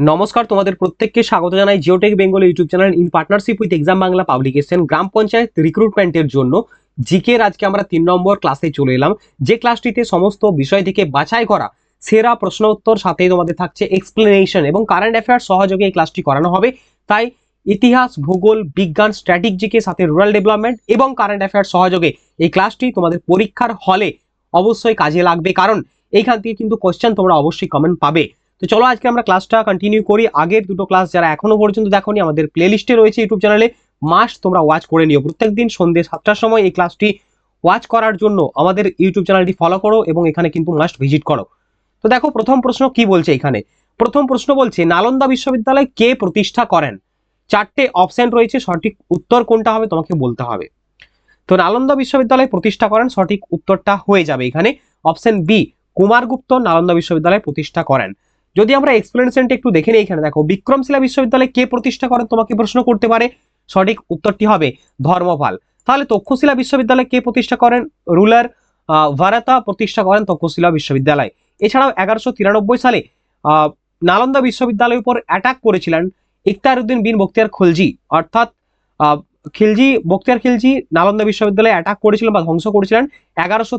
নমস্কার, তোমাদের প্রত্যেককে স্বাগত জানাই Geotech Bengal YouTube channel in partnership with exam Bangla publication গ্রাম পঞ্চায়েত রিক্রুটমেন্টের জন্য জিকের আজকে আমরা তিন নম্বর ক্লাসে চলে এলাম। যে ক্লাসটিতে সমস্ত বিষয় থেকে বাছাই করা, সেরা প্রশ্ন উত্তর সাথে তোমাদের থাকছে এক্সপ্লেনেশন এবং কারেন্ট অ্যাফেয়ার্স সহযোগে এই ক্লাসটি করানো হবে। তাই ইতিহাস, ভূগোল, বিজ্ঞান স্ট্র্যাটেজিকে সাথে রুরাল ডেভেলপমেন্ট এবং কারেন্ট অ্যাফেয়ার্স সহযোগে এই ক্লাসটি তোমাদের পরীক্ষার হলে অবশ্যই কাজে লাগবে। কারণ এইখান থেকে কিন্তু কোশ্চেন তোমরা অবশ্যই কমেন্ট পাবে। তো চলো আজকে আমরা ক্লাসটা কন্টিনিউ করি। আগের দুটো ক্লাস যারা এখনও পর্যন্ত দেখোনি, আমাদের প্লেলিস্টে রয়েছে ইউটিউব চ্যানেলে মাস তোমরা ওয়াচ করে নিও। প্রত্যেকদিন সন্ধ্যে সাতটার সময় এই ক্লাসটি ওয়াচ করার জন্য আমাদের ইউটিউব চ্যানেলটি ফলো করো এবং এখানে কিন্তু মাস্ট ভিজিট করো। তো দেখো, প্রথম প্রশ্ন কি বলছে এখানে? প্রথম প্রশ্ন বলছে, নালন্দা বিশ্ববিদ্যালয় কে প্রতিষ্ঠা করেন? চারটে অপশন রয়েছে, সঠিক উত্তর কোনটা হবে তোমাকে বলতে হবে। তো নালন্দা বিশ্ববিদ্যালয় প্রতিষ্ঠা করেন, সঠিক উত্তরটা হয়ে যাবে এখানে। অপশন বি কুমারগুপ্ত নালন্দা বিশ্ববিদ্যালয় প্রতিষ্ঠা করেন। যদি আমরা এক্সপ্লেনেশনটা একটু দেখে নিই এখানে, দেখো, বিক্রমশিলা বিশ্ববিদ্যালয় কে প্রতিষ্ঠা করেন তোমাকে প্রশ্ন করতে পারে। সঠিক উত্তরটি হবে ধর্মপাল। তাহলে তক্ষশিলা বিশ্ববিদ্যালয় কে প্রতিষ্ঠা করেন? রুলার ভারাতা প্রতিষ্ঠা করেন তক্ষশিলা বিশ্ববিদ্যালয়। এছাড়াও এগারোশো সালে নালন্দা বিশ্ববিদ্যালয়ের উপর অ্যাটাক করেছিলেন ইকতার উদ্দিন বিন বক্তিয়ার খলজি। অর্থাৎ খিলজি বক্তিয়ার খিলজি নালন্দা বিশ্ববিদ্যালয়ে অ্যাটাক করেছিলেন বা ধ্বংস করেছিলেন। এগারোশো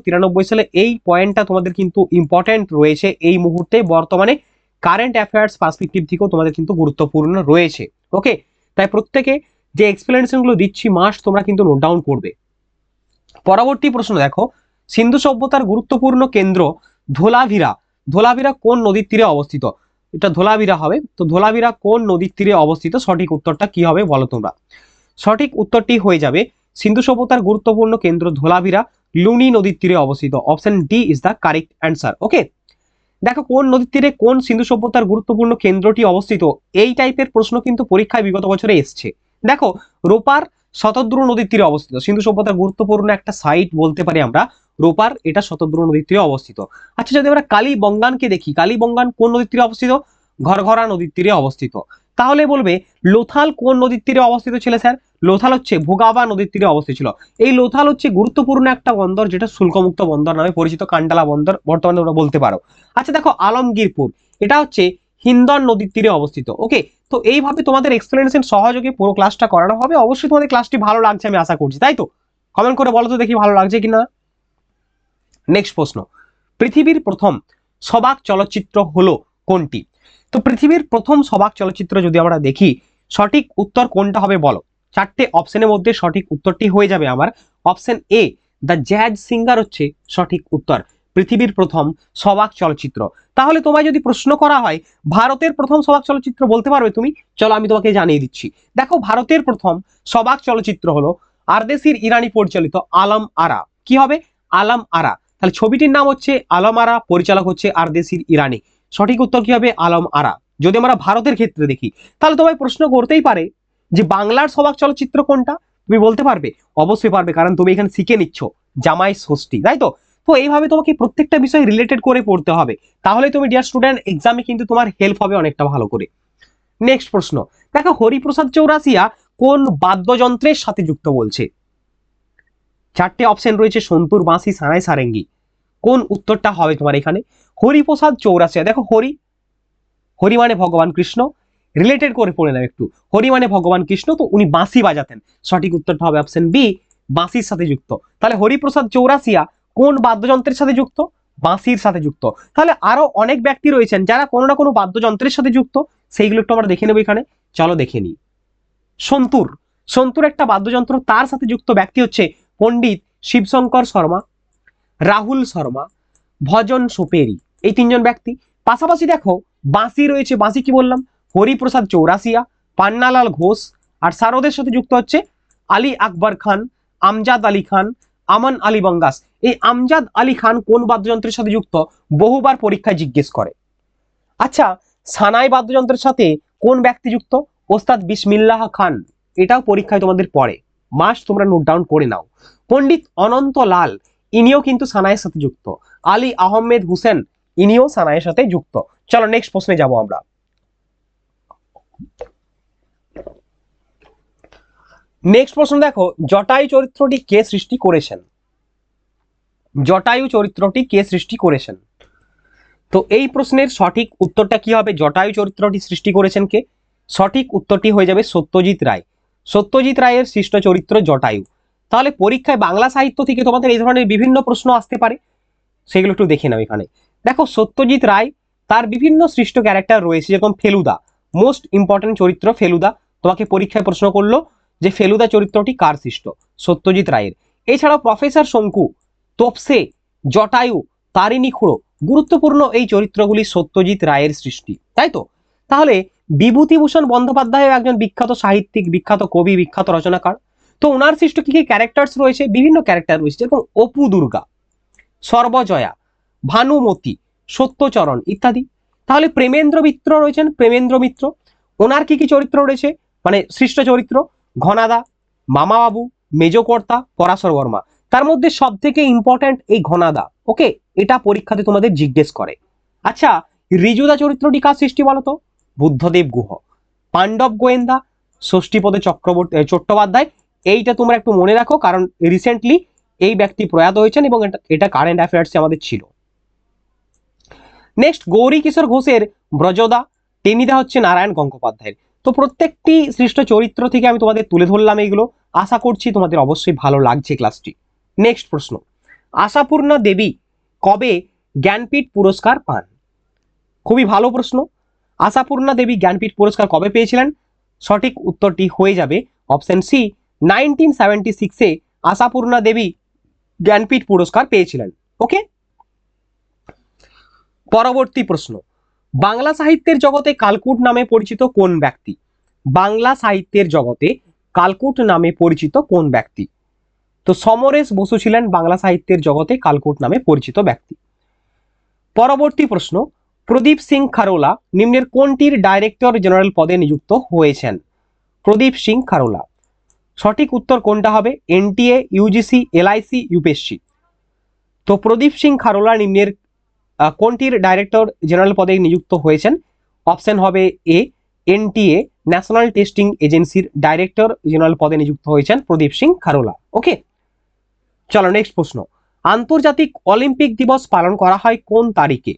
সালে এই পয়েন্টটা তোমাদের কিন্তু ইম্পর্টেন্ট রয়েছে এই মুহূর্তে, বর্তমানে। কারেন্ট অ্যাফেয়ার্স পার্সপেক্টিভ থেকেও তোমাদের কিন্তু গুরুত্বপূর্ণ রয়েছে ওকে তাই প্রত্যেকে যে এক্সপ্লেনেশনগুলো দিচ্ছি মাস তোমরা কিন্তু নোট ডাউন করবে। পরবর্তী প্রশ্ন দেখো, সিন্ধু সভ্যতার গুরুত্বপূর্ণ কেন্দ্র ধোলাভিরা। ধোলাভিরা কোন নদীর তীরে অবস্থিত? এটা ধোলাভিরা হবে। তো ধোলাভিরা কোন নদীর তীরে অবস্থিত? সঠিক উত্তরটা কি হবে বলো তোমরা। সঠিক উত্তরটি হয়ে যাবে, সিন্ধু সভ্যতার গুরুত্বপূর্ণ কেন্দ্র ধোলাভিরা লুনি নদীর তীরে অবস্থিত। Option D is the correct answer okay দেখো, কোন নদীর তীরে কোন সিন্ধু সভ্যতার গুরুত্বপূর্ণ কেন্দ্রটি অবস্থিত? এই টাইপের প্রশ্ন কিন্তু পরীক্ষায় বিগত বছরে এসছে। দেখো, রোপার শতদ্রু নদীর তীরে অবস্থিত। সিন্ধু সভ্যতার গুরুত্বপূর্ণ একটা সাইট বলতে পারি আমরা, রোপার এটা শতদ্রু নদীর তীরে অবস্থিত। আচ্ছা যদি আমরা কালীবঙ্গানকে দেখি, কালীবঙ্গান কোন নদীর তীরে অবস্থিত? ঘরঘরা নদীর তীরে অবস্থিত। তাহলে বলবে, লোথাল কোন নদীর তীরে অবস্থিত ছিল, স্যার? লোথাল হচ্ছে ভোগাবা নদীর তীরে অবস্থিত ছিল। এই লোথাল হচ্ছে গুরুত্বপূর্ণ একটা বন্দর যেটা শুল্কমুক্ত বন্দর নামে পরিচিত, কান্ডালা বন্দর বর্তমানে তোমরা বলতে পারো। আচ্ছা দেখো আলমগীরপুর, এটা হচ্ছে হিন্দন নদীর তীরে অবস্থিত, ওকে? তো এইভাবে তোমাদের এক্সপ্লেনেশন সহযোগে পুরো ক্লাসটা করানো হবে। অবশ্যই তোমাদের ক্লাসটি ভালো লাগছে আমি আশা করছি, তাই তো? কমেন্ট করে বলো তো দেখি ভালো লাগছে কিনা। নেক্সট প্রশ্ন, পৃথিবীর প্রথম সবাক চলচ্চিত্র হলো কোনটি? তো পৃথিবীর প্রথম সবাক চলচ্চিত্র যদি আমরা দেখি, সঠিক উত্তর কোনটা হবে বলো। চারটে অপশনের মধ্যে সঠিক উত্তরটি হয়ে যাবে আমার। Option A the jazz singer হচ্ছে সঠিক উত্তর, পৃথিবীর প্রথম সবাক চলচ্চিত্র। তাহলে তোমায় যদি প্রশ্ন করা হয়, ভারতের প্রথম সবাক চলচ্চিত্র বলতে পারবে তুমি? চলো আমি তোমাকে জানিয়ে দিচ্ছি। দেখো, ভারতের প্রথম সবাক চলচ্চিত্র হলো আরদেশির ইরানি পরিচালিত আলম আরা। কি হবে? আলম আরা। তাহলে ছবিটির নাম হচ্ছে আলম আরা, পরিচালক হচ্ছে আরদেশির ইরানি। সঠিক উত্তর কি হবে? আলম আরা। যদি আমরা ভারতের ক্ষেত্রে দেখি, তাহলে তোমায় প্রশ্ন করতেই পারে যে বাংলার সবাক চলচ্চিত্র কোনটা? তুমি বলতে পারবে? অবশ্যই পারবে, কারণ তুমি এখানে শিখে নিচ্ছ। জামাই ষষ্ঠী, তাই তো? তো এইভাবে তোমাকে প্রত্যেকটা বিষয় রিলেটেড করে পড়তে হবে। তাহলে তুমি ডিয়ার স্টুডেন্ট এক্সামে কিন্তু তোমার হেল্প হবে অনেকটা ভালো করে। নেক্সট প্রশ্ন। দেখো, হরিপ্রসাদ চৌরাসিয়া কোন বাদ্যযন্ত্রের সাথে যুক্ত বলছে? চারটে অপশন রয়েছে, সন্তুর বাঁশি, সানাই সারেঙ্গি। কোন উত্তরটা হবে তোমার এখানে? হরিপ্রসাদ চৌরাসিয়া দেখো, হরি। হরি মানে ভগবান কৃষ্ণ। রিলেটেড করে পড়ে নাও একটু। হরি মানে ভগবান কৃষ্ণ, তো উনি বাঁশি বাজাতেন। সঠিক উত্তরটা হবে অপশন বি বাঁশির সাথে যুক্ত। তাহলে হরিপ্রসাদ চৌরাসিয়া কোন বাদ্যযন্ত্রের সাথে যুক্ত? বাঁশির সাথে যুক্ত। তাহলে আরও অনেক ব্যক্তি রয়েছেন যারা কোনো না কোনো বাদ্যযন্ত্রের সাথে যুক্ত। সেইগুলো একটু আমরা দেখে নেব এখানে। চলো দেখে নিই। সন্তুর। সন্তুর একটা বাদ্যযন্ত্র, তার সাথে যুক্ত ব্যক্তি হচ্ছে পণ্ডিত শিবশঙ্কর শর্মা, রাহুল শর্মা, ভজন সোপেরি। এই তিনজন ব্যক্তি। পাশাপাশি দেখো, বাঁশি রয়েছে। বাঁশি কি বললাম? হরিপ্রসাদ চৌরাসিয়া পান্নালাল ঘোষ আর সারদের সাথে যুক্ত হচ্ছে আলী আকবর খান, আমজাদ আলী খান, আমান আলী বঙ্গাস। এই আমজাদ আলী খান কোন বাদ্যযন্ত্রের সাথে যুক্ত? বহুবার পরীক্ষায় জিজ্ঞেস করে। আচ্ছা সানাই বাদ্যযন্ত্রের সাথে কোন ব্যক্তি যুক্ত? ওস্তাদ বিসমিল্লাহ খান। এটাও পরীক্ষায় তোমাদের পড়ে। মাস তোমরা নোট ডাউন করে নাও। পণ্ডিত অনন্ত লাল, ইনিও কিন্তু সানাইয়ের সাথে যুক্ত। আলী আহমেদ হুসেন, ইনিও সানাইয়ের সাথে যুক্ত। চলো নেক্সট প্রশ্নে যাব আমরা। নেক্সট প্রশ্ন দেখো, জটায়ু চরিত্রটি কে সৃষ্টি করেছেন? জটায়ু চরিত্রটি কে সৃষ্টি করেছেন? তো এই প্রশ্নের সঠিক উত্তরটা কি হবে? জটায়ু চরিত্রটি সৃষ্টি করেছেন কে? সঠিক উত্তরটি হয়ে যাবে সত্যজিৎ রায়। সত্যজিৎ রায়ের সৃষ্ট চরিত্র জটায়ু। তাহলে পরীক্ষায় বাংলা সাহিত্য থেকে তোমাদের এই ধরনের বিভিন্ন প্রশ্ন আসতে পারে। সেগুলো একটু দেখে নাও এখানে। দেখো, সত্যজিৎ রায় তার বিভিন্ন সৃষ্ট ক্যারেক্টার রয়েছে, যেরকম ফেলুদা। মোস্ট ইম্পর্টেন্ট চরিত্র ফেলুদা। তোমাকে পরীক্ষায় প্রশ্ন করল যে ফেলুদা চরিত্রটি কার সৃষ্ট? সত্যজিৎ রায়ের। এছাড়াও প্রফেসর শঙ্কু, তোপসে, জটায়ু, তারিণী খুঁড়ো গুরুত্বপূর্ণ এই চরিত্রগুলি সত্যজিৎ রায়ের সৃষ্টি, তাই তো? তাহলে বিভূতিভূষণ বন্দ্যোপাধ্যায় একজন বিখ্যাত সাহিত্যিক, বিখ্যাত কবি, বিখ্যাত রচনাকার, তো ওনার সৃষ্ট কি কি ক্যারেক্টার্স রয়েছে? বিভিন্ন ক্যারেক্টার রয়েছে, যেরকম অপু দুর্গা, সর্বজয়া, ভানুমতি, সত্যচরণ ইত্যাদি। তাহলে প্রেমেন্দ্র মিত্র রয়েছেন, প্রেমেন্দ্র মিত্র। ওনার কি কি চরিত্র রয়েছে? মানে সৃষ্ট চরিত্র, ঘনাদা, মামাবাবু, মেজকর্তা, পরাশর বর্মা। তার মধ্যে সব থেকে ইম্পর্ট্যান্ট এই ঘনাদা ওকে এটা পরীক্ষাতে তোমাদের জিজ্ঞেস করে। আচ্ছা রিজুদা চরিত্রটি কার সৃষ্টি বলতো? বুদ্ধদেব গুহ। পাণ্ডব গোয়েন্দা, ষষ্ঠীপদে চক্রবর্তী চট্টোপাধ্যায়। এইটা তোমরা একটু মনে রাখো, কারণ রিসেন্টলি এই ব্যক্তি প্রয়াত হয়েছেন এবং এটা এটা কারেন্ট অ্যাফেয়ার্সে আমাদের ছিল। নেক্সট গৌরী কিশোর ঘোষের ব্রজদা, টেনিদা হচ্ছে নারায়ণ গঙ্গোপাধ্যায়ের। তো প্রত্যেকটি সৃষ্ট চরিত্র থেকে আমি তোমাদের তুলে ধরলাম এইগুলো। আশা করছি তোমাদের অবশ্যই ভালো লাগছে ক্লাসটি নেক্সট প্রশ্ন। আশাপূর্ণা দেবী কবে জ্ঞানপীঠ পুরস্কার পান? খুবই ভালো প্রশ্ন। আশাপূর্ণা দেবী জ্ঞানপীঠ পুরস্কার কবে পেয়েছিলেন? সঠিক উত্তরটি হয়ে যাবে অপশন সি নাইনটিন সেভেন্টি সিক্সে আশাপূর্ণা দেবী জ্ঞানপীঠ পুরস্কার পেয়েছিলেন। ওকে পরবর্তী প্রশ্ন। বাংলা সাহিত্যের জগতে কালকুট নামে পরিচিত কোন ব্যক্তি? বাংলা সাহিত্যের জগতে কালকুট নামে পরিচিত কোন ব্যক্তি? তো সমরেশ বসু ছিলেন বাংলা সাহিত্যের জগতে কালকুট নামে পরিচিত ব্যক্তি। পরবর্তী প্রশ্ন, প্রদীপ সিং খারোলা নিম্নের কোনটির ডাইরেক্টর জেনারেল পদে নিযুক্ত হয়েছেন? প্রদীপ সিং খারোলা। সঠিক উত্তর কোনটা হবে? এনটিএ ইউজিসি এলআইসি ইউপিএসসি তো প্রদীপ সিং খারোলা নিম্নের কোনটির ডাইরেক্টর জেনারেল পদে নিযুক্ত হয়েছেন? অপশন হবে এ এনটিএ ন্যাশনাল টেস্টিং এজেন্সির ডাইরেক্টর জেনারেল পদে নিযুক্ত হয়েছেন প্রদীপ সিং খারোলা। ওকে চলো নেক্সট প্রশ্ন। আন্তর্জাতিক অলিম্পিক দিবস পালন করা হয় কোন তারিখে?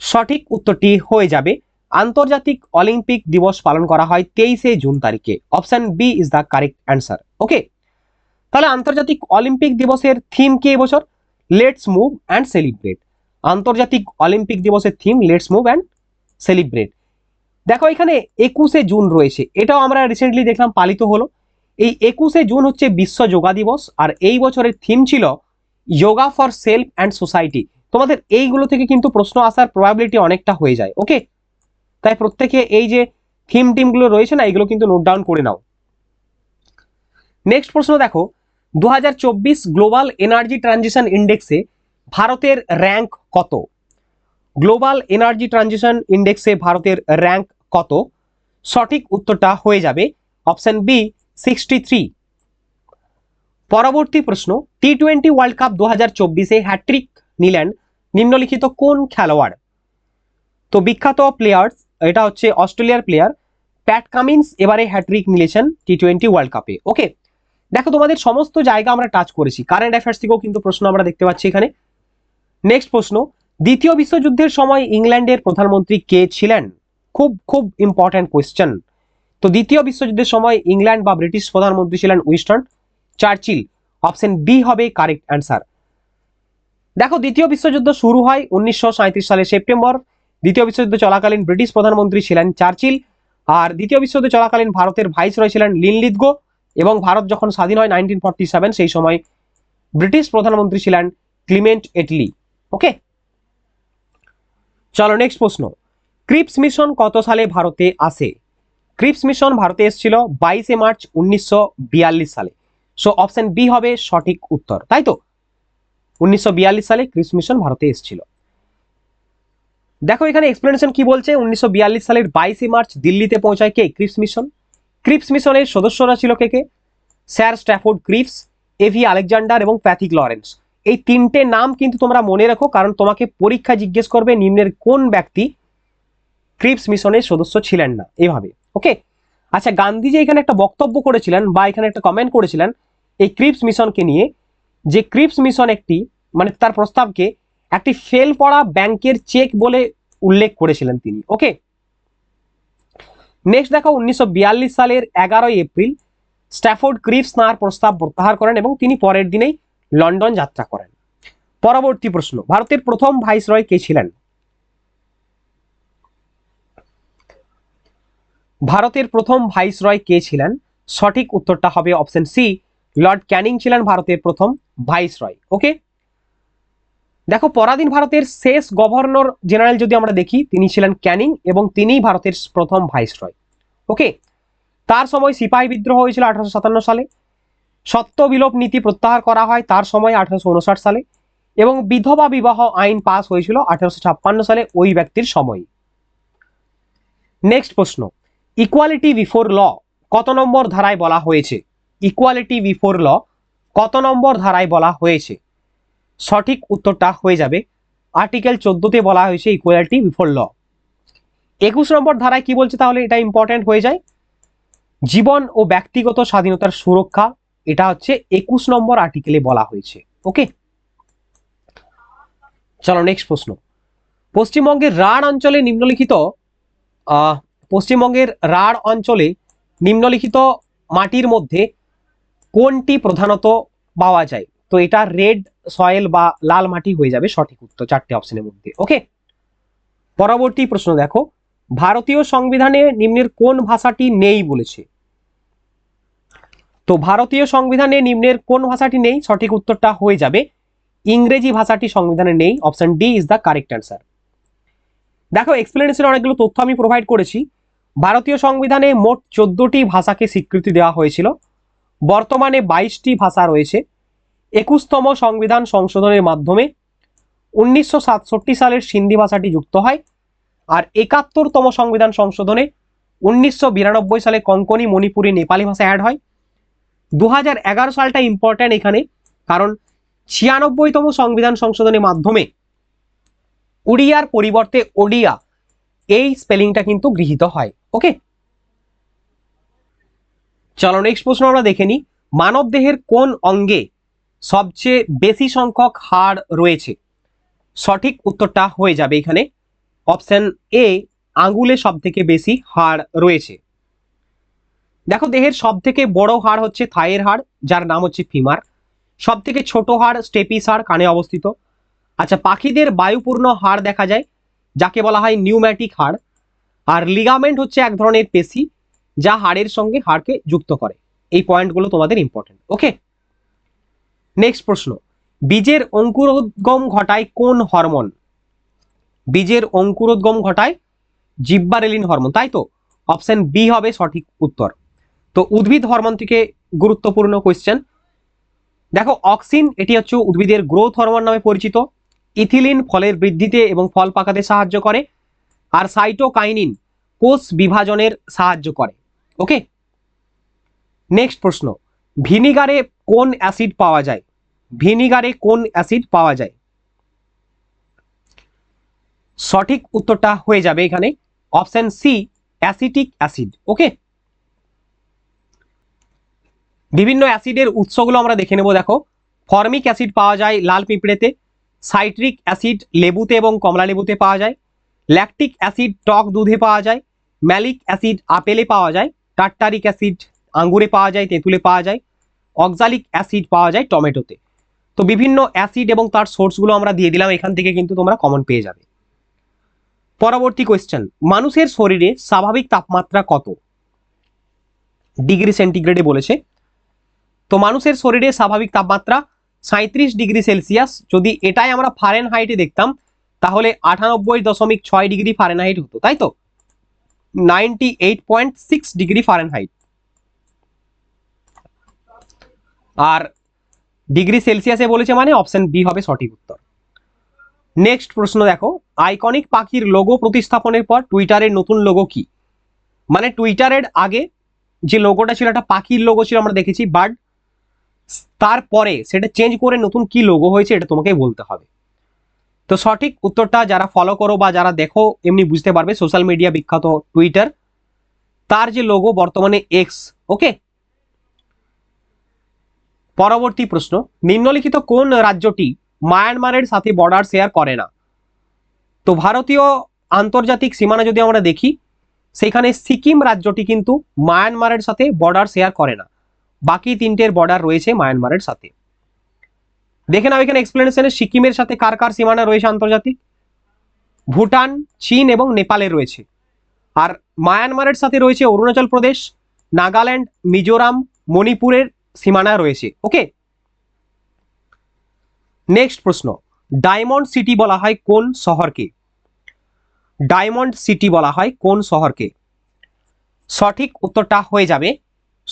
সঠিক উত্তরটি হয়ে যাবে, আন্তর্জাতিক অলিম্পিক দিবস পালন করা হয় তেইশে জুন তারিখে। Option B is the correct answer okay তাহলে আন্তর্জাতিক অলিম্পিক দিবসের থিম কি এবছর লেটস মুভ অ্যান্ড সেলিব্রেট আন্তর্জাতিক অলিম্পিক দিবসের theme let's move and celebrate দেখো, এখানে একুশে জুন রয়েছে। এটাও আমরা রিসেন্টলি দেখলাম, পালিত হলো। এই একুশে জুন হচ্ছে বিশ্ব যোগা দিবস, আর এই বছরের থিম ছিল yoga for self and society তোমাদের এইগুলো থেকে কিন্তু প্রশ্ন আসার প্রবাবিলিটি অনেকটা হয়ে যায় ওকে তাই প্রত্যেকে এই যে থিম টিমগুলো রয়েছে না, এগুলো কিন্তু নোট ডাউন করে নাও। নেক্সট প্রশ্ন দেখো দু হাজার চব্বিশ গ্লোবাল এনার্জি ট্রানজিশন ইন্ডেক্সে ভারতের র্যাঙ্ক কত? গ্লোবাল এনার্জি ট্রানজিশন ইন্ডেক্সে ভারতের র্যাঙ্ক কত? সঠিক উত্তরটা হয়ে যাবে অপশন বি সিক্সটি থ্রি পরবর্তী প্রশ্ন টি টোয়েন্টি ওয়ার্ল্ড কাপ দু হাজার চব্বিশে হ্যাট্রিক নিলেন নিম্নলিখিত কোন খেলোয়াড়? তো বিখ্যাত প্লেয়ার্স এটা হচ্ছে অস্ট্রেলিয়ার প্লেয়ার প্যাট কামিন্স এবারে হ্যাট্রিক নিলেছেন টি টোয়েন্টি ওয়ার্ল্ড কাপে ওকে দেখো তোমাদের সমস্ত জায়গা আমরা টাচ করেছি। কারেন্ট অ্যাফেয়ার্স থেকেও কিন্তু প্রশ্ন আমরা দেখতে পাচ্ছি এখানে। নেক্সট প্রশ্ন, দ্বিতীয় বিশ্বযুদ্ধের সময় ইংল্যান্ডের প্রধানমন্ত্রী কে ছিলেন? খুব খুব ইম্পর্ট্যান্ট কোয়েশ্চেন তো দ্বিতীয় বিশ্বযুদ্ধের সময় ইংল্যান্ড বা ব্রিটিশ প্রধানমন্ত্রী ছিলেন উইস্টন চার্চিল। অপশন বি হবে কারেক্ট অ্যান্সার দেখো, দ্বিতীয় বিশ্বযুদ্ধ শুরু হয় উনিশশো সালে সেপ্টেম্বর। দ্বিতীয় বিশ্বযুদ্ধ চলাকালীন ব্রিটিশ প্রধানমন্ত্রী ছিলেন চার্চিল। আর দ্বিতীয় বিশ্বযুদ্ধ চলাকালীন ভারতের ভাইস ভাইসরয় ছিলেন লিনলিদগো এবং ভারত যখন স্বাধীন হয় নাইনটিন সেই সময় ব্রিটিশ প্রধানমন্ত্রী ছিলেন ক্লিমেন্ট এটলি। ওকে চলো নেক্সট প্রশ্ন। ক্রিপস মিশন কত সালে ভারতে আসে? ক্রিপস মিশন ভারতে এসেছিল বাইশে মার্চ উনিশশো বিয়াল্লিশ সালে। সো অপশন বি হবে সঠিক উত্তর, তাই তো? উনিশশো বিয়াল্লিশ সালে ক্রিপস মিশন ভারতে এসেছিল। দেখো এখানে এক্সপ্লেনেশন কি বলছে? উনিশশো বিয়াল্লিশ সালের বাইশে মার্চ দিল্লিতে পৌঁছায় কে? Cripps mission. ক্রিপস মিশনের সদস্যরা ছিল কে কে? Sir Stafford Cripps A V Alexander এবং প্যাথিক লরেন্স। এই তিনটে নাম কিন্তু তোমরা মনে রাখো, কারণ তোমাকে পরীক্ষা জিজ্ঞেস করবে নিম্নের কোন ব্যক্তি ক্রিপস মিশনের সদস্য ছিলেন না। এভাবে ওকে আচ্ছা গান্ধীজি এখানে একটা বক্তব্য করেছিলেন বা এখানে একটা কমেন্ট করেছিলেন, এই ক্রিপস মিশনকে নিয়ে, যে ক্রিপস মিশন একটি মানে তার প্রস্তাবকে একটি ফেল পড়া ব্যাংকের চেক বলে উল্লেখ করেছিলেন তিনি ওকে নেক্সট দেখো, উনিশশো বিয়াল্লিশ সালের এগারোই এপ্রিল, স্ট্যাফোর্ড ক্রিপস তাঁর প্রস্তাব প্রত্যাহার করেন এবং তিনি পরের দিনেই লন্ডন যাত্রা করেন। পরবর্তী প্রশ্ন, ভারতের প্রথম ভাইসরয় কে ছিলেন? ভারতের প্রথম ভাইসরয় কে ছিলেন? সঠিক উত্তরটা হবে অপশন সি, লর্ড ক্যানিং ছিলেন ভারতের প্রথম ভাইসরয়। ওকে? দেখো, পরাধীন ভারতের শেষ গভর্নর জেনারেল যদি আমরা দেখি, তিনি ছিলেন ক্যানিং এবং তিনিই ভারতের প্রথম ভাইসরয়। ওকে? তার সময় সিপাহী বিদ্রোহ হয়েছিল আঠারোশো সাতান্ন সালে। সত্য বিলোপ নীতি প্রত্যাহার করা হয় তার সময় আঠারোশো উনষাট সালে এবং বিধবা বিবাহ আইন পাস হয়েছিল আঠারোশো ছাপ্পান্ন সালে ওই ব্যক্তির সময়। নেক্সট প্রশ্ন ইকুয়ালিটি বিফোর ল কত নম্বর ধারায় বলা হয়েছে? ইকুয়ালিটি বিফোর ল কত নম্বর ধারায় বলা হয়েছে? সঠিক উত্তরটা হয়ে যাবে। আর্টিকেল চোদ্দতে বলা হয়েছে ইকুয়ালিটি বিফোর ল একুশ নম্বর ধারায় কি বলছে তাহলে এটা ইম্পর্টেন্ট হয়ে যায়। জীবন ও ব্যক্তিগত স্বাধীনতার সুরক্ষা এটা হচ্ছে একুশ নম্বর আর্টিকেলে বলা হয়েছে ওকে চলো নেক্সট প্রশ্ন। পশ্চিমবঙ্গের রাঢ় অঞ্চলে নিম্নলিখিত পশ্চিমবঙ্গের রাঢ় অঞ্চলে নিম্নলিখিত মাটির মধ্যে কোনটি প্রধানত পাওয়া যায়? তো এটা রেড সয়েল বা লাল মাটি হয়ে যাবে, সঠিক উত্তর চারটে অপশনের মধ্যে ওকে পরবর্তী প্রশ্ন দেখো, ভারতীয় সংবিধানে নিম্নের কোন ভাষাটি নেই বলেছে? তো ভারতীয় সংবিধানে নিম্নের কোন ভাষাটি নেই? সঠিক উত্তরটা হয়ে যাবে ইংরেজি ভাষাটি সংবিধানে নেই। Option D is the correct answer. দেখো এক্সপ্লেনেশন অনেকগুলো তথ্য আমি প্রোভাইড করেছি। ভারতীয় সংবিধানে মোট চোদ্দটি ভাষাকে স্বীকৃতি দেওয়া হয়েছিল। বর্তমানে বাইশটি ভাষা রয়েছে। একুশতম সংবিধান সংশোধনের মাধ্যমে উনিশশো সাতষট্টি সালের সিন্ধি ভাষাটি যুক্ত হয় আর একাত্তরতম সংবিধান সংশোধনে উনিশশো বিরানব্বই সালে কঙ্কনি, মণিপুরি, নেপালি ভাষা অ্যাড হয়। দু সালটা ইম্পর্ট্যান্ট এখানে, কারণ ছিয়ানব্বইতম সংবিধান সংশোধনের মাধ্যমে উড়িয়ার পরিবর্তে ওডিয়া, এই স্পেলিংটা কিন্তু গৃহীত হয় ওকে চলো নেক্সট প্রশ্ন আমরা দেখে নিই, মানব দেহের কোন অঙ্গে সবচেয়ে বেশি সংখ্যক হাড় রয়েছে? সঠিক উত্তরটা হয়ে যাবে এখানে অপশন এ আঙ্গুলে সব থেকে বেশি হাড় রয়েছে। দেখো দেহের সব থেকে বড় হাড় হচ্ছে থায়ের হাড়, যার নাম হচ্ছে ফিমার। সব থেকে ছোট হাড় স্টেপিস হাড়, কানে অবস্থিত। আচ্ছা পাখিদের বায়ুপূর্ণ হাড় দেখা যায়, যাকে বলা হয় নিউম্যাটিক হাড়। আর লিগামেন্ট হচ্ছে এক ধরনের পেশি, যা হাড়ের সঙ্গে হাড়কে যুক্ত করে। এই পয়েন্টগুলো তোমাদের ইম্পর্টেন্ট ওকে নেক্সট প্রশ্ন, বীজের অঙ্কুরোদ্গম ঘটায় কোন হরমোন বীজের অঙ্কুরোদ্গম ঘটায় জিব্বারেলিন হরমোন তাই তো? অপশন বি হবে সঠিক উত্তর। তো উদ্ভিদ হরমোন থেকে গুরুত্বপূর্ণ কোয়েশ্চেন দেখো অক্সিন এটি হচ্ছে উদ্ভিদের গ্রোথ হরমোন নামে পরিচিত। ইথিলিন ফলের বৃদ্ধিতে এবং ফল পাকাতে সাহায্য করে। আর সাইটোকাইনিন কোষ বিভাজনের সাহায্য করে। ওকে নেক্সট প্রশ্ন, ভিনিগারে কোন অ্যাসিড পাওয়া যায়? ভিনিগারে কোন অ্যাসিড পাওয়া যায়? সঠিক উত্তরটা হয়ে যাবে এখানে। Option C acetic acid okay বিভিন্ন অ্যাসিডের উৎসগুলো আমরা দেখে নেব, দেখো। ফর্মিক অ্যাসিড পাওয়া যায় লাল পিঁপড়েতে, সাইট্রিক অ্যাসিড লেবুতে এবং কমলা লেবুতে পাওয়া যায়, ল্যাকটিক অ্যাসিড টক দুধে পাওয়া যায়, ম্যালিক অ্যাসিড আপেলে পাওয়া যায় টার্টারিক অ্যাসিড আঙ্গুরে পাওয়া যায়, তেঁতুলে পাওয়া যায়, অক্সালিক অ্যাসিড পাওয়া যায় টমেটোতে। তো বিভিন্ন অ্যাসিড এবং তার সোর্সগুলো আমরা দিয়ে দিলাম, এখান থেকে কিন্তু তোমরা কমন পেয়ে যাবে। পরবর্তী কোয়েশ্চেন মানুষের শরীরে স্বাভাবিক তাপমাত্রা কত? ডিগ্রি সেন্টিগ্রেডে বলেছে। তো মানুষের শরীরে স্বাভাবিক তাপমাত্রা সাঁত্রিশ ডিগ্রি সেলসিয়াস। যদি এটাই আমরা ফারেন হাইটে দেখতাম, তাহলে আটানব্বই দশমিক ছয় ডিগ্রি ফারেন হাইট হতো, তাই তো? Ninety eight point six degree Fahrenheit আর ডিগ্রি সেলসিয়াসে বলেছে মানে অপশন বি হবে সঠিক উত্তর। নেক্সট প্রশ্ন দেখো, আইকনিক পাখির লোগো প্রতিস্থাপনের পর টুইটারের নতুন লোগো কি? মানে টুইটারের আগে যে লোগোটা ছিল, একটা পাখির লোগো ছিল, আমরা দেখেছি, বাট তারপরে সেটা চেঞ্জ করে নতুন কি লোগো হয়েছে এটা তোমাকে বলতে হবে। তো সঠিক উত্তরটা যারা ফলো করো বা যারা দেখো, এমনি বুঝতে পারবে সোশ্যাল মিডিয়া বিখ্যাত টুইটার তার যে লোগো বর্তমানে এক্স ওকে পরবর্তী প্রশ্ন, নিম্নলিখিত কোন রাজ্যটি মায়ানমারের সাথে বর্ডার শেয়ার করে না? তো ভারতীয় আন্তর্জাতিক সীমানা যদি আমরা দেখি, সেখানে সিকিম রাজ্যটি কিন্তু মায়ানমারের সাথে বর্ডার শেয়ার করে না। বাকি তিনটের বর্ডার রয়েছে মায়ানমারের সাথে। দেখে নাও এখানে এক্সপ্লেনেশনে সিকিমের সাথে কার কার সীমানা রয়েছে আন্তর্জাতিক? ভুটান, চীন এবং নেপালের রয়েছে। আর মায়ানমারের সাথে রয়েছে অরুণাচল প্রদেশ, নাগাল্যান্ড, মিজোরাম, মণিপুরের সীমানা রয়েছে। ওকে নেক্সট প্রশ্ন ডায়মন্ড সিটি বলা হয় কোন শহরকে? ডায়মন্ড সিটি বলা হয় কোন শহরকে? সঠিক উত্তরটা হয়ে যাবে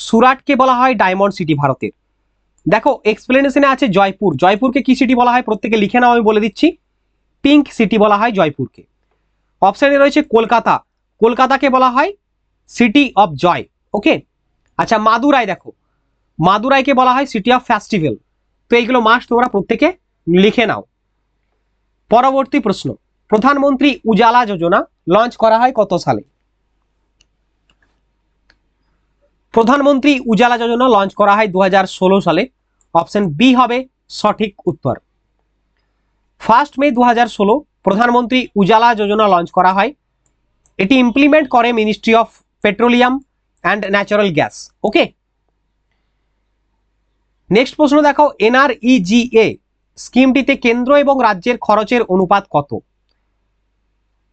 সুরাটকে বলা হয় ডায়মন্ড সিটি ভারতের। দেখো এক্সপ্লেনেশনে আছে জয়পুর। জয়পুরকে কি সিটি বলা হয়? প্রত্যেকে লিখে নাও, আমি বলে দিচ্ছি। পিঙ্ক সিটি বলা হয় জয়পুরকে। অপশানে রয়েছে কলকাতা। কলকাতাকে বলা হয় সিটি অফ জয় ওকে আচ্ছা মাদুরাই দেখো। মাদুরাইকে বলা হয় সিটি অফ ফেস্টিভ্যাল তো এইগুলো মাস তোমরা প্রত্যেকে লিখে নাও। পরবর্তী প্রশ্ন। প্রধানমন্ত্রী উজালা যোজনা লঞ্চ করা হয় কত সালে? প্রধানমন্ত্রী উজালা যোজনা লঞ্চ করা হয় দু হাজার ষোলো সালে। অপশন বি হবে সঠিক উত্তর। ফার্স্ট মে দু হাজার ষোলো প্রধানমন্ত্রী উজালা যোজনা লঞ্চ করা হয়। এটি ইমপ্লিমেন্ট করে ministry of petroleum and natural gas okay next প্রশ্ন দেখো এনআরইজিএ স্কিমটিতে কেন্দ্র এবং রাজ্যের খরচের অনুপাত কত?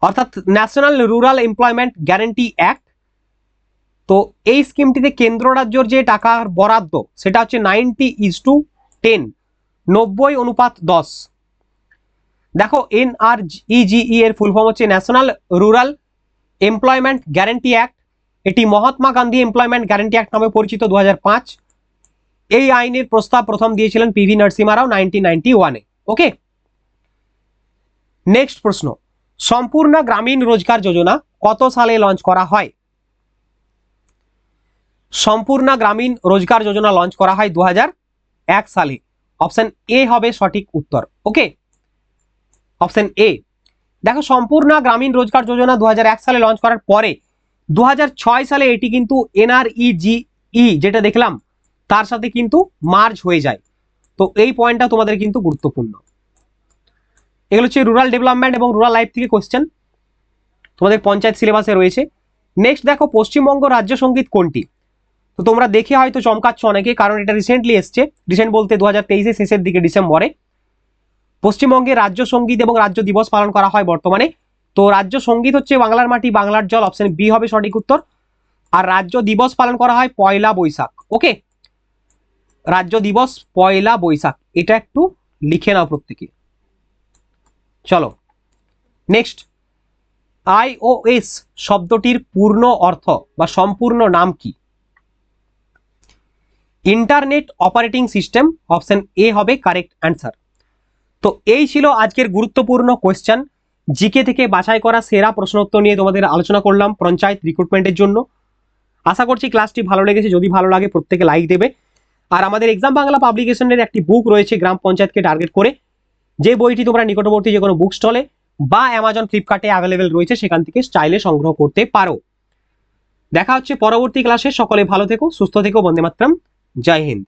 অর্থাৎ national rural employment guarantee act তো এই স্কিমটিতে কেন্দ্র রাজ্যর যে টাকার বরাদ্দ, সেটা হচ্ছে নাইনটি ইজ টু টেন নব্বই অনুপাত দশ। দেখো এনআরইজিই এর ফুল ফর্ম হচ্ছে national rural employment guarantee act এটি Mahatma Gandhi employment guarantee act নামে পরিচিত দু হাজার পাঁচ। এই আইনের প্রস্তাব প্রথম দিয়েছিলেন P V Narasimha Rao nineteen ninety ওয়ানে ওকে নেক্সট প্রশ্ন। সম্পূর্ণ গ্রামীণ রোজগার যোজনা কত সালে লঞ্চ করা হয়? সম্পূর্ণ গ্রামীণ রোজগার যোজনা লঞ্চ করা হয় দু এক সালে। অপশন এ হবে সঠিক উত্তর। ওকে অপশন এ দেখো, সম্পূর্ণ গ্রামীণ রোজগার যোজনা দু হাজার এক সালে লঞ্চ করার পরে দু হাজার ছয় সালে এটি কিন্তু এনআরইজিই যেটা দেখলাম, তার সাথে কিন্তু মার্জ হয়ে যায়। তো এই পয়েন্টটা তোমাদের কিন্তু গুরুত্বপূর্ণ। এগুলো হচ্ছে রুরাল ডেভেলপমেন্ট এবং রুরাল লাইফ থেকে কোশ্চেন তোমাদের পঞ্চায়েত সিলেবাসে রয়েছে। নেক্সট দেখো, পশ্চিমবঙ্গ রাজ্য সংগীত কোনটি? তো তোমরা দেখে হয়তো চমকাচ্ছ অনেকে কারণ এটা রিসেন্টলি এসছে। রিসেন্ট বলতে দু হাজার শেষের দিকে ডিসেম্বরে। পশ্চিমবঙ্গে রাজ্য সংগীত এবং রাজ্য দিবস পালন করা হয় বর্তমানে। তো রাজ্য সংগীত হচ্ছে বাংলার মাটি, বাংলার জল অপশন বি হবে সঠিক উত্তর। আর রাজ্য দিবস পালন করা হয় পয়লা বৈশাখ ওকে রাজ্য দিবস পয়লা বৈশাখ, এটা একটু লিখে নাও প্রত্যেকে। চলো নেক্সট আইওএস শব্দটির পূর্ণ অর্থ বা সম্পূর্ণ নাম কি? Internet operating system, option A হবে কারেক্ট অ্যান্সার তো এই ছিল আজকের গুরুত্বপূর্ণ কোয়েশ্চেন জিকে থেকে বাছাই করা সেরা প্রশ্নোত্তর নিয়ে তোমাদের আলোচনা করলাম পঞ্চায়েত রিক্রুটমেন্টের জন্য। আশা করছি ক্লাসটি ভালো লেগেছে। যদি ভালো লাগে প্রত্যেকে লাইক দেবে। আর আমাদের এক্সাম বাংলা পাবলিকেশনের একটি বুক রয়েছে গ্রাম পঞ্চায়েতকে টার্গেট করে। যে বইটি তোমরা নিকটবর্তী যে কোনো বুক স্টলে বা অ্যামাজন ফ্লিপকার্টে অ্যাভেলেবেল রয়েছে, সেখান থেকে স্টাইলে সংগ্রহ করতে পারো। দেখা হচ্ছে পরবর্তী ক্লাসে সকলে ভালো থেকো, সুস্থ থেকো বন্দে মাতরম জয় হিন্দ